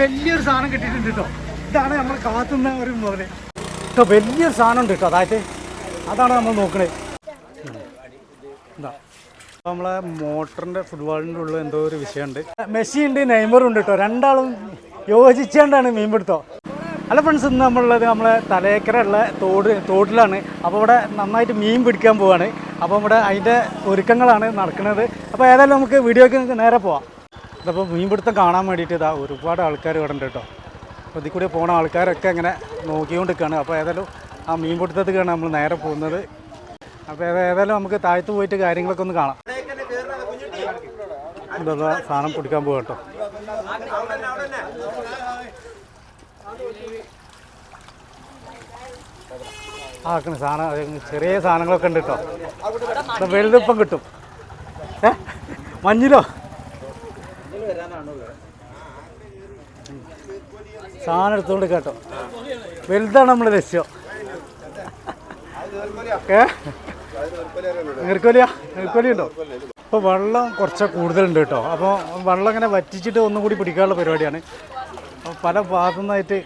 വലിയൊരു സാധനം കിട്ടിയിട്ടുണ്ട് കേട്ടോ ഇതാണ് നമ്മൾ കാത്തുന്ന ഒരു മുതൽ. കേട്ടോ വലിയൊരു സാധനം ഉണ്ട് കേട്ടോ അതായത് അതാണ് നമ്മൾ നോക്കണേ. നമ്മളെ മോട്ടറിന്റെ ഫുട്ബോളിന്റെ ഉള്ളിൽ എന്തോ ഒരു വിഷയമുണ്ട്. മെസ്സി ഉണ്ട് നെയ്മറും ഉണ്ട് കേട്ടോ രണ്ടാളും യോജിച്ചുകൊണ്ടാണ് മീൻപിടുത്തം അല്ല ഫ്രണ്ട്സ് ഇന്ന് നമ്മളുള്ളത് നമ്മളെ തലേക്കര ഉള്ള തോട് തോട്ടിലാണ്. അപ്പോൾ ഇവിടെ നന്നായിട്ട് മീൻ പിടിക്കാൻ പോവാണ്. അപ്പോൾ ഇവിടെ അതിന്റെ ഒരുക്കങ്ങളാണ് നടക്കുന്നത്. അപ്പോൾ ഏതായാലും നമുക്ക് വീഡിയോക്ക് നേരെ പോവാം. ഇതപ്പോൾ മീൻപിടുത്തം കാണാൻ വേണ്ടിയിട്ട് ഇതാ ഒരുപാട് ആൾക്കാർ ഇവിടെ കേട്ടോ. അപ്പോൾ ഇതിൽ കൂടി പോണ ആൾക്കാരൊക്കെ ഇങ്ങനെ നോക്കിക്കൊണ്ടിരിക്കുകയാണ് അപ്പോൾ ഏതായാലും ആ മീൻപിടുത്തത്തിലാണ് നമ്മൾ നേരെ പോകുന്നത്. അപ്പോൾ ഏതാ- ഏതായാലും നമുക്ക് താഴത്ത് പോയിട്ട് കാര്യങ്ങളൊക്കെ ഒന്ന് കാണാം. ഇതാ സാധനം പിടിക്കാൻ പോകാം കേട്ടോ. ആക്കണ സാധനം ചെറിയ സാധനങ്ങളൊക്കെ ഉണ്ട് കേട്ടോ. വെളുതിപ്പം കിട്ടും. മഞ്ഞിലോ? സാധനം എടുത്തോണ്ട് കേട്ടോ. വലുതാണ് നമ്മൾ ലക്ഷ്യം. നീർക്കോലിയാ നീർക്കോലി ഉണ്ടോ ഇപ്പോൾ വെള്ളം കുറച്ച് കൂടുതലുണ്ട് കേട്ടോ. അപ്പോൾ വെള്ളം ഇങ്ങനെ വറ്റിച്ചിട്ട് ഒന്നും കൂടി പിടിക്കാനുള്ള പരിപാടിയാണ്. പല ഭാഗത്തു നിന്നായിട്ട്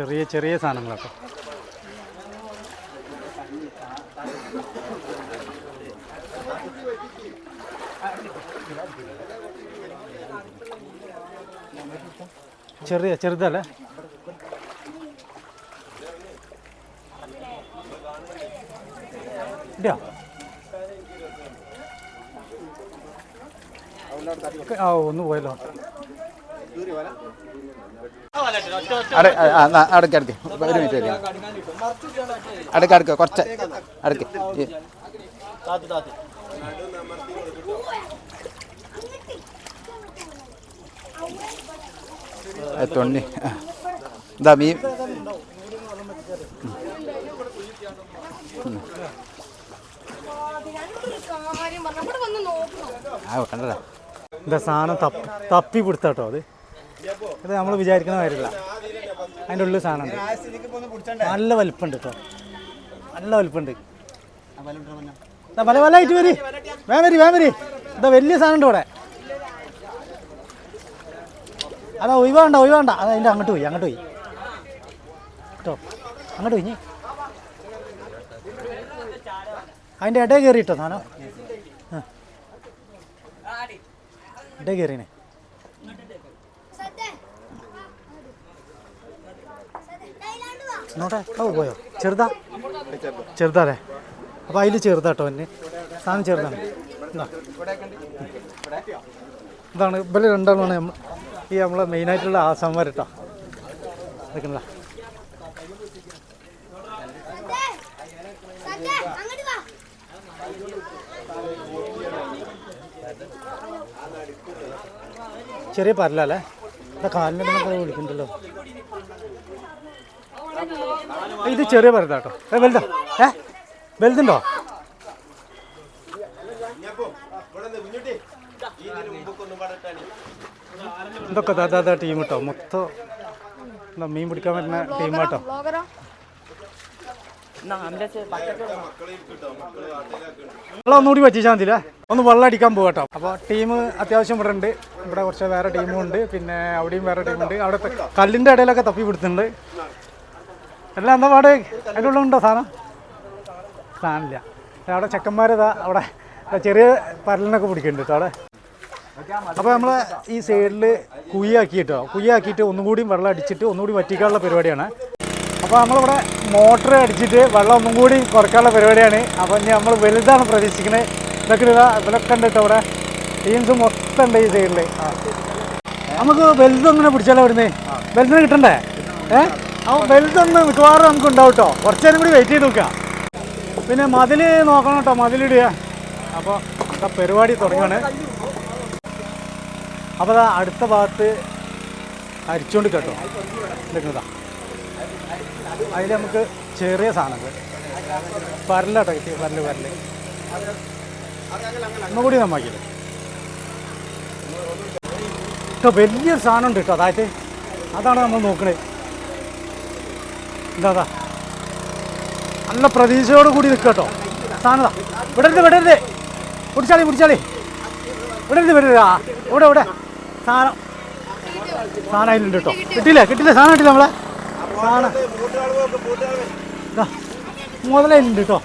ചെറിയ ചെറിയ സാധനങ്ങളൊക്കെ ചെറിയ ചെറുതല്ലേ? ഇല്ല. ആ ഒന്ന് പോയല്ലോ. അടക്ക് അടക്ക്. ഒരു മിനിറ്റ് വരിക അടക്ക് അടക്ക് കുറച്ച് അടക്ക്. തൊണ്ണി ആ. ഇതാ മീൻ ആ കണ്ടടാ. എന്താ സാധനം തപ്പി തപ്പി പിടുത്താട്ടോ അത്? ഇത് നമ്മൾ വിചാരിക്കുന്ന കാര്യമില്ല അതിന്റെ ഉള്ളിൽ സാധനണ്ട് നല്ല വലുപ്പുണ്ട് കേട്ടോ നല്ല വലുപ്പുണ്ട്. പല പല ആയിട്ട് വരി. വേം വരി വേം വരി. ഇതാ വലിയ സാധനം ഉണ്ട് ഇവിടെ. അതാ ഒഴിവാണ്ട ഒഴിവാണ്ട. അതാ അതിന്റെ അങ്ങോട്ട് പോയി അങ്ങോട്ട് പോയി. കേട്ടോ അങ്ങോട്ട് പോയി. അതിന്റെ ഇടയിൽ കയറി കേട്ടോ സാധനം. ആ. ഇടയിൽ കയറിനെ. നോട്ടെ? ഓ പോയോ? ചെറുതാ? ചെറുതാ അപ്പോൾ അതിൽ ചെറുതാട്ടോ എന്നെ. സാധനം ചെറുതാണ്. ഇതാ. ഇതാണ്. ഇവർ രണ്ടാളാണ് നമ്മ ഈ നമ്മളെ മെയിനായിട്ടുള്ള ആസാമാർ കേട്ടോ നിൽക്കണില്ല ചെറിയ പരലല്ലേ ഇതാ കാലിനൊക്കെ വിളിക്കണ്ടല്ലോ. ഇത് ചെറിയ പരതാട്ടോ ഏ വലുതാ. ഏ വലുതുണ്ടോ? ഇതൊക്കെ ദാദാ ടീം കേട്ടോ. മൊത്തം മീൻ പിടിക്കാൻ പറ്റുന്ന ടീം കേട്ടോ. വെള്ളം ഒന്നുകൂടി പറ്റിച്ചാൽ മതിയില്ലേ? ഒന്ന് വെള്ളം അടിക്കാൻ പോകട്ടോ അപ്പോൾ ടീം അത്യാവശ്യം ഇവിടെ ഉണ്ട്. ഇവിടെ കുറച്ച് വേറെ ടീമും ഉണ്ട്. പിന്നെ അവിടെയും വേറെ ടീമുണ്ട് അവിടെ കല്ലിന്റെ ഇടയിലൊക്കെ തപ്പി പിടുത്തുന്നുണ്ട് എല്ലാം എന്താ പാട്? അതിന്റെ ഉള്ളുണ്ടോ സാധനം? സാധനമില്ല. അവിടെ ചെക്കന്മാരിതാ അവിടെ ചെറിയ പരലിനൊക്കെ പിടിക്കുന്നുണ്ട് കേട്ടോ അവിടെ. അപ്പോൾ നമ്മൾ ഈ സൈഡിൽ കുയ്യാക്കിയിട്ടോ? കുയ്യാക്കിയിട്ട് ഒന്നും കൂടി വെള്ളം അടിച്ചിട്ട് ഒന്നുകൂടി വറ്റിക്കാനുള്ള പരിപാടിയാണ്. അപ്പോൾ നമ്മളിവിടെ മോട്ടർ അടിച്ചിട്ട് വെള്ളം ഒന്നും കൂടി കുറയ്ക്കാനുള്ള പരിപാടിയാണ്. അപ്പോൾ ഇനി നമ്മൾ വലുതാണ് പ്രതീക്ഷിക്കുന്നത് ഇതൊക്കെ ഇതാ ഇവരൊക്കെ ഉണ്ട് കേട്ടോ ഇവിടെ. ടീംസ് മൊത്തം ഉണ്ട് ഈ സൈഡിൽ നമുക്ക് വലുതൊന്നിനെ പിടിച്ചാലോ ഇവിടുന്ന് വലുതിനെ കിട്ടണ്ടേ? ഏ? അപ്പോൾ വലുതൊന്ന് മിക്കവാറും നമുക്ക് ഉണ്ടാവും കേട്ടോ കുറച്ച് നേരം കൂടി വെയിറ്റ് ചെയ്ത് നോക്കാം പിന്നെ മതിൽ നോക്കണം കേട്ടോ മതിലിടുക അപ്പോൾ പരിപാടി തുടങ്ങാണ്. അപ്പോൾ അതാ അടുത്ത ഭാഗത്ത് അരിച്ചുകൊണ്ട് കേട്ടോ എടുക്കുന്നതാ അതിൽ നമുക്ക് ചെറിയ സാധനങ്ങൾ. പരലാട്ടോ കിട്ടിയ പരൽ പരൽ. ഒന്നുകൂടി നന്നാക്കിയില്ലേ കേട്ടോ വലിയൊരു സാധനം ഉണ്ട് കേട്ടോ അതായത് അതാണ് നമ്മൾ നോക്കണത് എന്താ നല്ല പ്രതീക്ഷയോട് കൂടി നിൽക്കുക കേട്ടോ. സാധനത വിടരുത് വിടരുത്. പിടിച്ചാളി പിടിച്ചാളി. വിടരുത് വിടരുത്. ആ ഇവിടെ ഇവിടെ. സാധനം. സാധനം അതിലുണ്ട് കേട്ടോ. കിട്ടിയില്ല? കിട്ടില്ല സാധനം കിട്ടില്ല നമ്മളെ? സാധനം. മുതലുണ്ട് കേട്ടോ.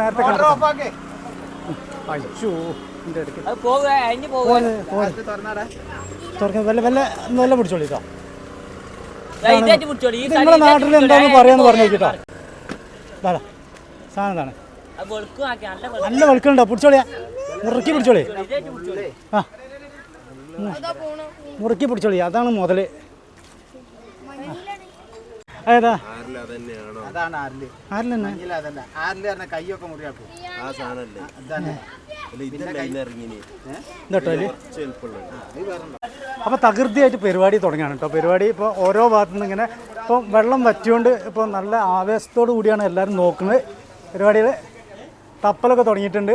നേരത്തെ അയ്യോ എന്റെ തുറക്കാൻ വല്ല വല്ല വല്ല പിടിച്ചോളി കേട്ടോ. നിങ്ങളുടെ നാട്ടിൽ എന്താന്ന് പറയാന്ന് പറഞ്ഞു കേട്ടോ. സാധനം ഇതാണ്. ആക്കി നല്ല വെളുക്കുണ്ടോ? പിടിച്ചോളിയാ മുറുക്കി പിടിച്ചോളി. ആ. മുറുക്കി പിടിച്ചോളി. അതാണ് മുതൽ. ഏതാ? അതാണ് ആരിൽ. ആരിൽ തന്നെ? ഇല്ല അതല്ല ആരിൽ പറഞ്ഞ കൈയൊക്കെ മുറിയാക്കും. ആ സാധനല്ലേ? ഇതല്ല ഇതട്ടോ ചെലുപ്പുള്ളത് അപ്പോൾ തകൃതിയായിട്ട് പരിപാടി തുടങ്ങിയാണ് കേട്ടോ. പരിപാടി ഇപ്പോൾ ഓരോ ഭാഗത്തു നിന്ന് ഇങ്ങനെ ഇപ്പോൾ വെള്ളം വറ്റിയോണ്ട് ഇപ്പോൾ നല്ല ആവേശത്തോടു കൂടിയാണ് എല്ലാവരും നോക്കുന്നത്. പരിപാടികൾ തപ്പലൊക്കെ തുടങ്ങിയിട്ടുണ്ട്.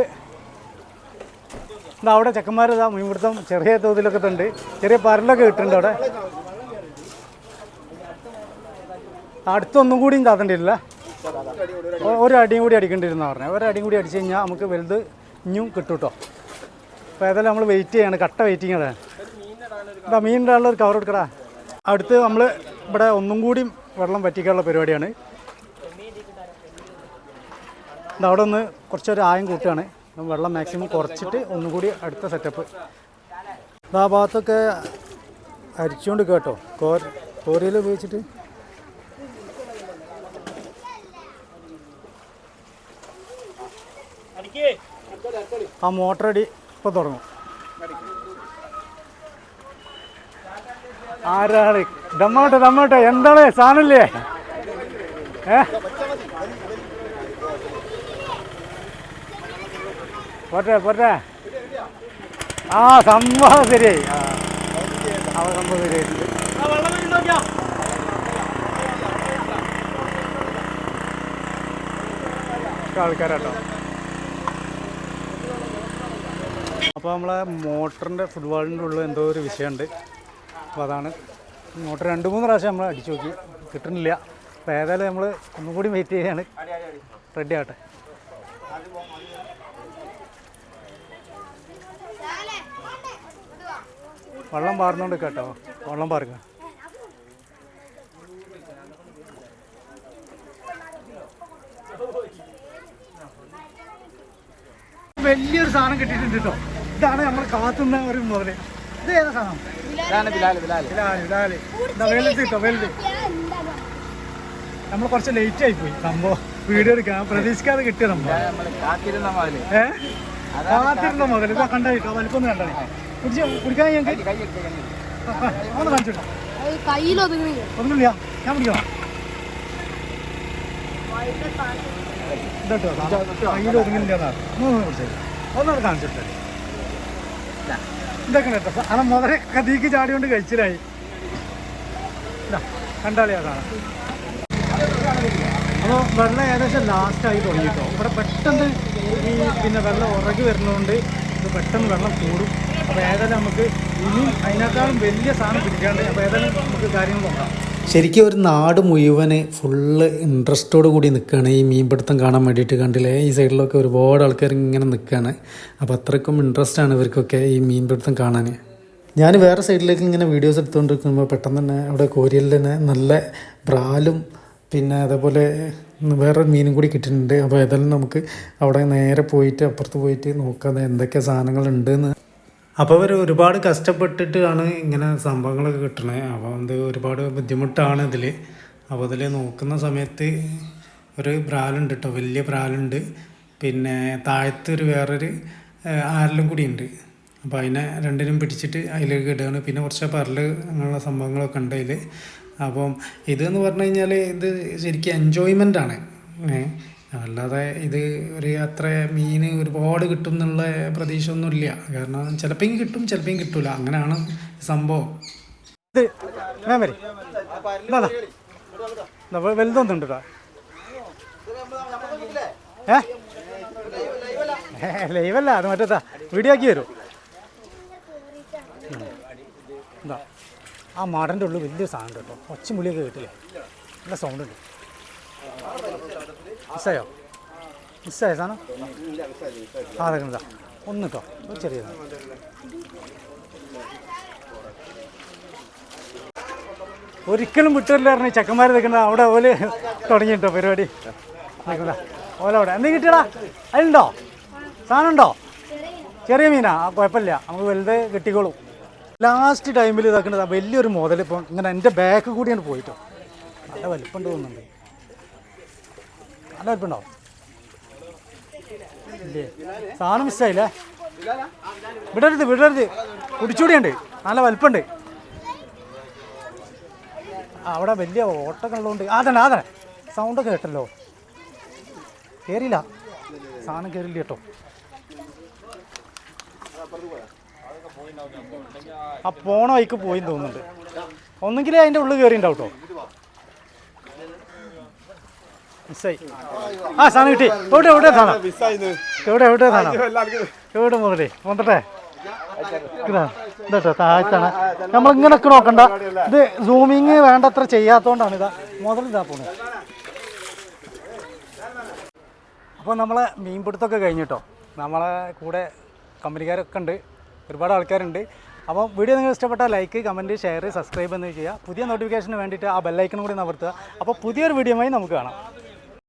എന്താ അവിടെ ചെക്കന്മാർ ഇതാ മീൻപിടുത്തം ചെറിയ തോതിലൊക്കെ ഉണ്ട് ചെറിയ പരലൊക്കെ കിട്ടുന്നുണ്ട് അവിടെ. അടുത്തൊന്നും കൂടിയും ചാത്തേണ്ടിയില്ല ഒരു അടിയും കൂടി അടിക്കേണ്ടിരുന്ന പറഞ്ഞത് ഒരു അടിയും കൂടി അടിച്ചു കഴിഞ്ഞാൽ നമുക്ക് വലുത് ഇഞ്ഞും കിട്ടും കേട്ടോ. അപ്പോൾ ഏതായാലും നമ്മൾ വെയിറ്റ് ചെയ്യാണ്. കട്ട വെയിറ്റിംഗ് മീൻ ഉള്ള ഒരു കവർ എടുക്കടാ അടുത്ത് നമ്മൾ ഇവിടെ ഒന്നും കൂടി വെള്ളം വറ്റിക്കാനുള്ള പരിപാടിയാണ്. ഇത് അവിടെ ഒന്ന് കുറച്ചൊരു ആയം കൂട്ടുകയാണ്. വെള്ളം മാക്സിമം കുറച്ചിട്ട് ഒന്നും കൂടി അടുത്ത സെറ്റപ്പ് ആ ഭാഗത്തൊക്കെ അരിച്ചുകൊണ്ട് കേട്ടോ. കോർ കോരിയിൽ ഉപയോഗിച്ചിട്ട്. ആ മോട്ടറടി അടി ഇപ്പോൾ തുടങ്ങും. ആരാണ് ദമ്മോട്ടെ ദമ്മോട്ടെ എന്താണ്? സാധനല്ലേ ഏ? പോട്ടെ പോട്ടെ. ആ സംഭവം ശരിയായി ആ. സംഭവം ശരിയായിട്ടുണ്ട് ആൾക്കാരാട്ടോ. അപ്പോൾ നമ്മളെ മോട്ടറിന്റെ ഫുട്ബോളിന്റെ ഉള്ളിൽ എന്തോ ഒരു വിഷയമുണ്ട്. അപ്പോൾ അതാണ്. ഇങ്ങോട്ട് രണ്ട് മൂന്ന് പ്രാവശ്യം നമ്മൾ അടിച്ചു നോക്കി. കിട്ടുന്നില്ല. അപ്പോൾ ഏതായാലും നമ്മൾ ഒന്നും കൂടി വെയിറ്റ് ചെയ്യാണ്. റെഡി ആവട്ടെ. വെള്ളം പാർന്നുകൊണ്ട് കേട്ടോ. വെള്ളം പാർക്കുക വലിയൊരു സാധനം കിട്ടിയിട്ടുണ്ട് കേട്ടോ. ഇതാണ് നമ്മൾ കാത്തുന്ന ഒരു മുതൽ. ഇത് ഏതാ സാധനം ഇതാണ് ബിലാൽ ബിലാൽ ഇതാണ് ഇതാണ് ഇതാ വലുത് കേട്ടോ വലുത് നമ്മൾ കുറച്ച് ലേറ്റ് ആയി പോയി. സംഭവം വീഡിയോ എടുക്കാൻ. പ്രതീക്ഷിക്കാതെ കിട്ടിയ സംഭവം. നമ്മൾ കാത്തിരുന്ന മുതൽ. ഏ? കാത്തിരുന്ന മുതൽ ഇതാ കണ്ടായിട്ടോ വലിപ്പം കണ്ടായി കുടിച്ച് കുടിക്കാൻ എടുത്ത് ഒന്ന് കയ്യിലൊതുങ്ങി ഒന്നുമില്ല ഞാൻ കുടിക്കാം ഒതുങ്ങില്ല ഒന്ന് പിടിച്ചത് ഒന്നത് കാണിച്ചിട്ടേ ഇതൊക്കെ കേട്ടോ. അത് മുതലെ കതിക്ക് ചാടി കൊണ്ട് കഴിച്ചിലായി. ഇതാ, കണ്ടാലേ അതാണ് അപ്പോൾ വെള്ളം ഏകദേശം ലാസ്റ്റായി തുടങ്ങിയിട്ടോ ഇവിടെ പെട്ടെന്ന് ഈ പിന്നെ വെള്ളം ഉറകി വരുന്നതുകൊണ്ട് ഇത് പെട്ടെന്ന് വെള്ളം കൂടും. അപ്പോൾ ഏതായാലും നമുക്ക് ഇനിയും അതിനേക്കാളും വലിയ സാധനം പിടിക്കാണ്ട് അപ്പോൾ ഏതായാലും നമുക്ക് കാര്യങ്ങൾ നോക്കാം. ശരിക്കും ഒരു നാട് മുഴുവൻ ഫുള്ള് ഇൻട്രസ്റ്റോട് കൂടി നിൽക്കുകയാണ് ഈ മീൻപിടുത്തം കാണാൻ വേണ്ടിയിട്ട് കണ്ടില്ലേ? ഈ സൈഡിലൊക്കെ ഒരുപാട് ആൾക്കാർ ഇങ്ങനെ നിൽക്കുകയാണ് അപ്പോൾ അത്രയ്ക്കും ഇൻട്രസ്റ്റ് ആണ് ഇവർക്കൊക്കെ ഈ മീൻപിടുത്തം കാണാൻ ഞാൻ വേറെ സൈഡിലേക്ക് ഇങ്ങനെ വീഡിയോസ് എടുത്തുകൊണ്ടിരിക്കുമ്പോൾ പെട്ടെന്ന് തന്നെ അവിടെ കോരിയലിൽ തന്നെ നല്ല ബ്രാലും പിന്നെ അതേപോലെ വേറൊരു മീനും കൂടി കിട്ടിയിട്ടുണ്ട്. അപ്പോൾ ഏതായാലും നമുക്ക് അവിടെ നേരെ പോയിട്ട് അപ്പുറത്ത് പോയിട്ട് നോക്കാതെ എന്തൊക്കെ സാധനങ്ങളുണ്ടെന്ന് അപ്പോൾ അവർ ഒരുപാട് കഷ്ടപ്പെട്ടിട്ടാണ് ഇങ്ങനെ സംഭവങ്ങളൊക്കെ കിട്ടണത് അപ്പോൾ അത് ഒരുപാട് ബുദ്ധിമുട്ടാണ് ഇതിൽ അപ്പോൾ ഇതിൽ നോക്കുന്ന സമയത്ത് ഒരു പ്രാലുണ്ട് കേട്ടോ വലിയ പ്രാലുണ്ട്. പിന്നെ താഴത്ത് ഒരു വേറൊരു ആരലും കൂടി ഉണ്ട്. അപ്പോൾ അതിനെ രണ്ടിനും പിടിച്ചിട്ട് അതിലേക്ക് ഇടുകയാണ്. പിന്നെ കുറച്ച് പരൽ അങ്ങനെയുള്ള സംഭവങ്ങളൊക്കെ ഉണ്ട് അതിൽ അപ്പം ഇതെന്ന് പറഞ്ഞു കഴിഞ്ഞാൽ ഇത് ശരിക്കും എൻജോയ്മെന്റ് ആണ്. അല്ലാതെ ഇത് ഒരു അത്ര മീൻ ഒരുപാട് കിട്ടും എന്നുള്ള പ്രതീക്ഷ ഒന്നുമില്ല കാരണം ചിലപ്പോൾ കിട്ടും ചിലപ്പോൾ കിട്ടൂല. അങ്ങനെയാണ് സംഭവം. വലുതൊന്നുണ്ട് ലൈവല്ല അത് മറ്റേതാ വീഡിയോ ആക്കി വരും. എന്താ ആ മാടന്റെ ഉള്ളിൽ വലിയ സാധനം കേട്ടോ. ഒച്ച മുളിയൊക്കെ കേട്ടില്ലേ? നല്ല സൗണ്ട് ഉണ്ട്. മിസ്സായോ? 있어요, സാധനം? ആ അതൊക്കെ ഇതാ ഒന്ന് കേട്ടോ ഒരു ചെറിയതാണ് ഒരിക്കലും വിട്ടില്ലായിരുന്നു ചെക്കന്മാർ നിൽക്കുന്ന അവിടെ ഓൽ തുടങ്ങിയിട്ടോ പരിപാടി. നിൽക്കണ്ട ഓല അവിടെ. എന്ത് കിട്ടിയടാ? അതിലുണ്ടോ സാധനം ഉണ്ടോ? ചെറിയ മീനാ. കുഴപ്പമില്ല. നമുക്ക് വലുത് കിട്ടിക്കോളും. ലാസ്റ്റ് ടൈമിൽ ഇതാക്കുന്നത് വലിയൊരു മുതൽ ഇപ്പം ഇങ്ങനെ എന്റെ ബാക്ക് കൂടിയാണ് പോയിട്ടോ. നല്ല വലിപ്പം തോന്നുന്നുണ്ട്. നല്ല വലിപ്പമുണ്ടോ ഇല്ലേ? സാധനം മിസ്സായില്ലേ? വിടരുത് വിടരുത്. കുടിച്ചുകൂടിയുണ്ട്. നല്ല വലിപ്പുണ്ട്. അവിടെ വലിയ ഓട്ടൊക്കെ ഉള്ളതുകൊണ്ട്. അതന്നെ അതന്നെ. സൗണ്ടൊക്കെ കേട്ടല്ലോ. കയറിയില്ല സാധനം കയറില്ല കേട്ടോ. ആ പോണ വൈക്ക് പോയി തോന്നുന്നുണ്ട്. ഒന്നെങ്കിൽ അതിന്റെ ഉള്ളിൽ കയറിണ്ടാവും കേട്ടോ. മിസ്സായി. ആ സാധനം കിട്ടി. എവിടെ എവിടെ സാധനം? എവിടെ എവിടെ സാധനം? എവിടെ മുതലേ? വന്നിട്ടെ? ഇതാ ഇതാ താഴ്ത്താണ്. നമ്മളിങ്ങനൊക്കെ നോക്കണ്ട. ഇത് സൂമിങ് വേണ്ടത്ര ചെയ്യാത്തോണ്ടാണ് ഇതാ മുതൽ ഇതാ പോണത് അപ്പോൾ നമ്മളെ മീൻപിടുത്തമൊക്കെ കഴിഞ്ഞിട്ടോ നമ്മളെ കൂടെ കമ്പനിക്കാരൊക്കെ ഉണ്ട്. ഒരുപാട് ആൾക്കാരുണ്ട്. അപ്പോൾ വീഡിയോ നിങ്ങൾ ഇഷ്ടപ്പെട്ടാൽ ലൈക്ക് കമന്റ് ഷെയർ സബ്സ്ക്രൈബ് എന്ന് ചെയ്യുക. പുതിയ നോട്ടിഫിക്കേഷന് വേണ്ടിയിട്ട് ആ ബെല്ലൈക്കനും കൂടി നവർത്തുക അപ്പോൾ പുതിയൊരു വീഡിയോയുമായി നമുക്ക് കാണാം.